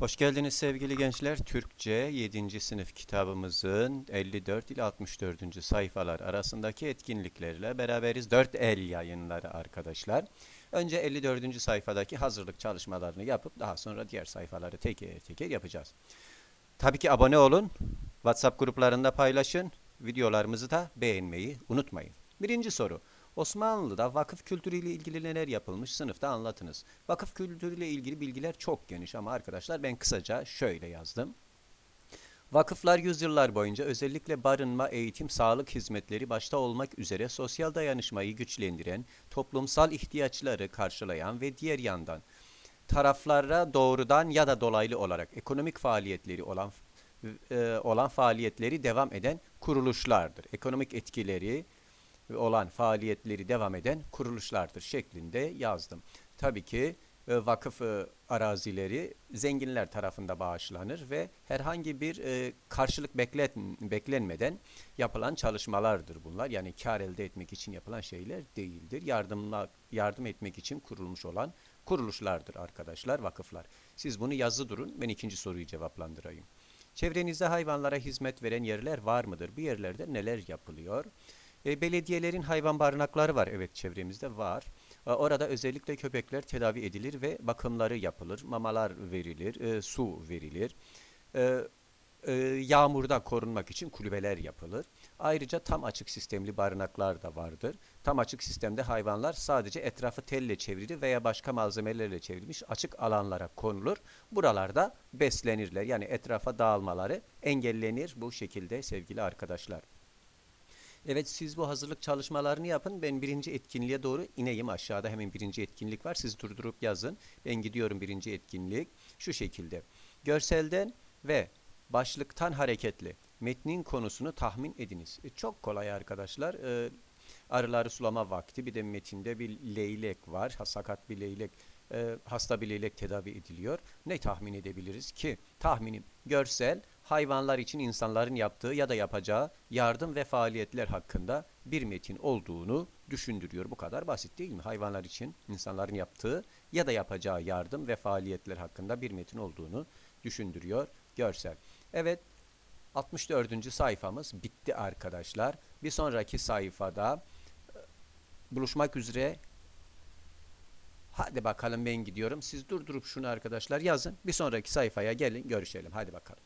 Hoş geldiniz sevgili gençler. Türkçe 7. sınıf kitabımızın 54 ile 64. sayfalar arasındaki etkinliklerle beraberiz. 4 el yayınları arkadaşlar. Önce 54. sayfadaki hazırlık çalışmalarını yapıp daha sonra diğer sayfaları teker teker yapacağız. Tabii ki abone olun. WhatsApp gruplarında paylaşın. Videolarımızı da beğenmeyi unutmayın. Birinci soru. Osmanlı'da vakıf kültürüyle ilgili neler yapılmış sınıfta anlatınız. Vakıf kültürüyle ilgili bilgiler çok geniş ama arkadaşlar ben kısaca şöyle yazdım. Vakıflar yüzyıllar boyunca özellikle barınma, eğitim, sağlık hizmetleri başta olmak üzere sosyal dayanışmayı güçlendiren, toplumsal ihtiyaçları karşılayan ve diğer yandan taraflara doğrudan ya da dolaylı olarak ekonomik faaliyetleri olan e, olan faaliyetleri devam eden kuruluşlardır. Ekonomik etkileri olan faaliyetleri devam eden kuruluşlardır şeklinde yazdım. Tabii ki e, vakıf e, arazileri zenginler tarafında bağışlanır ve herhangi bir e, karşılık beklenmeden yapılan çalışmalardır bunlar. Yani kar elde etmek için yapılan şeyler değildir. Yardımla, yardım etmek için kurulmuş olan kuruluşlardır arkadaşlar, vakıflar. Siz bunu yazı durun, ben ikinci soruyu cevaplandırayım. Çevrenizde hayvanlara hizmet veren yerler var mıdır? Bu yerlerde neler yapılıyor? E, belediyelerin hayvan barınakları var. Evet çevremizde var. E, orada özellikle köpekler tedavi edilir ve bakımları yapılır. Mamalar verilir, e, su verilir. E, e, yağmurda korunmak için kulübeler yapılır. Ayrıca tam açık sistemli barınaklar da vardır. Tam açık sistemde hayvanlar sadece etrafı telle çevrili veya başka malzemelerle çevrilmiş açık alanlara konulur. Buralarda beslenirler. Yani etrafa dağılmaları engellenir bu şekilde sevgili arkadaşlar. Evet siz bu hazırlık çalışmalarını yapın. Ben birinci etkinliğe doğru ineyim. Aşağıda hemen birinci etkinlik var. Siz durdurup yazın. Ben gidiyorum birinci etkinlik. Şu şekilde. Görselden ve başlıktan hareketli metnin konusunu tahmin ediniz. E, çok kolay arkadaşlar. E, arıları sulama vakti. Bir de metinde bir leylek var. Ha, sakat bir leylek. E, hasta bir leylek tedavi ediliyor. Ne tahmin edebiliriz ki? Tahminim görsel hayvanlar için insanların yaptığı ya da yapacağı yardım ve faaliyetler hakkında bir metin olduğunu düşündürüyor. Bu kadar basit değil mi? Hayvanlar için insanların yaptığı ya da yapacağı yardım ve faaliyetler hakkında bir metin olduğunu düşündürüyor görsel. Evet 64. sayfamız bitti arkadaşlar. Bir sonraki sayfada e, buluşmak üzere. Hadi bakalım ben gidiyorum. Siz durdurup şunu arkadaşlar yazın. Bir sonraki sayfaya gelin görüşelim. Hadi bakalım.